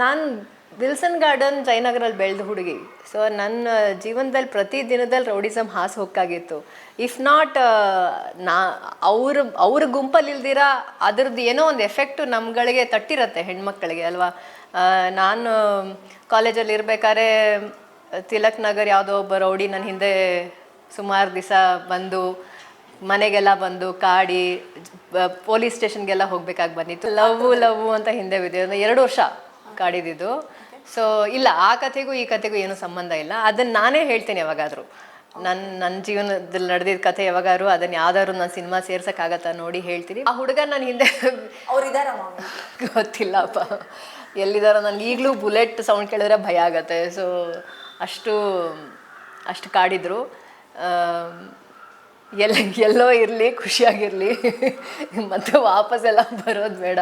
ನಾನು Wilson garden ಜಯನಗರಲ್ಲಿ ಬೆಳೆದ ಹುಡುಗಿ. ಸೊ ನನ್ನ ಜೀವನದಲ್ಲಿ ಪ್ರತಿ ದಿನದಲ್ಲಿ ರೌಡಿಸಮ್ ಹಾಸು ಹೊಕ್ಕಾಗಿತ್ತು ಇಫ್ ನಾಟ್ ನಾ, ಅವ್ರ ಅವ್ರ ಗುಂಪಲ್ಲಿ ಇಲ್ದಿರ ಅದ್ರದ್ದು ಏನೋ ಒಂದು ಎಫೆಕ್ಟು ನಮ್ಗಳಿಗೆ ತಟ್ಟಿರತ್ತೆ ಹೆಣ್ಮಕ್ಳಿಗೆ, ಅಲ್ವಾ? ನಾನು ಕಾಲೇಜಲ್ಲಿ ಇರಬೇಕಾದ್ರೆ ತಿಲಕ್ ನಗರ್ ಯಾವುದೋ ಒಬ್ಬ ರೌಡಿ ನನ್ನ ಹಿಂದೆ ಸುಮಾರು ದಿವಸ ಬಂದು, ಮನೆಗೆಲ್ಲ ಬಂದು ಕಾಡಿ ಪೊಲೀಸ್ ಸ್ಟೇಷನ್ಗೆಲ್ಲ ಹೋಗ್ಬೇಕಾಗಿ ಬಂದಿತ್ತು. ಲವ್ ಲವ್ ಅಂತ ಹಿಂದೆ ಬಿದ್ದೆ ಅಂದ್ರೆ ಎರಡು ವರ್ಷ. ಕಾಡಿದ್ದು ಸೊ ಇಲ್ಲ ಆ ಕಥೆಗೂ ಈ ಕಥೆಗೂ ಏನು ಸಂಬಂಧ ಇಲ್ಲ. ಅದನ್ನ ನಾನೇ ಹೇಳ್ತೀನಿ ಯಾವಾಗಾದರೂ. ನನ್ನ ನನ್ನ ಜೀವನದಲ್ಲಿ ನಡೆದಿದ್ದ ಕಥೆ ಯಾವಾಗಾದ್ರು ಅದನ್ನ ಯಾವ್ದಾದ್ರು ನಾನು ಸಿನಿಮಾ ಸೇರ್ಸಕ್ಕಾಗತ್ತಾ ನೋಡಿ ಹೇಳ್ತೀನಿ. ಆ ಹುಡುಗ ನನ್ನ ಹಿಂದೆ ಗೊತ್ತಿಲ್ಲಪ್ಪ. ಎಲ್ಲಿದಾರೋ ನನಗೆ ಈಗಲೂ ಬುಲೆಟ್ ಸೌಂಡ್ ಕೇಳಿದ್ರೆ ಭಯ ಆಗತ್ತೆ. ಸೊ ಅಷ್ಟು ಅಷ್ಟು ಕಾಡಿದ್ರು. ಎಲ್ಲ ಎಲ್ಲೋ ಇರಲಿ ಖುಷಿಯಾಗಿರಲಿ ಮತ್ತೆ ವಾಪಸ್ ಎಲ್ಲ ಬರೋದು ಬೇಡ.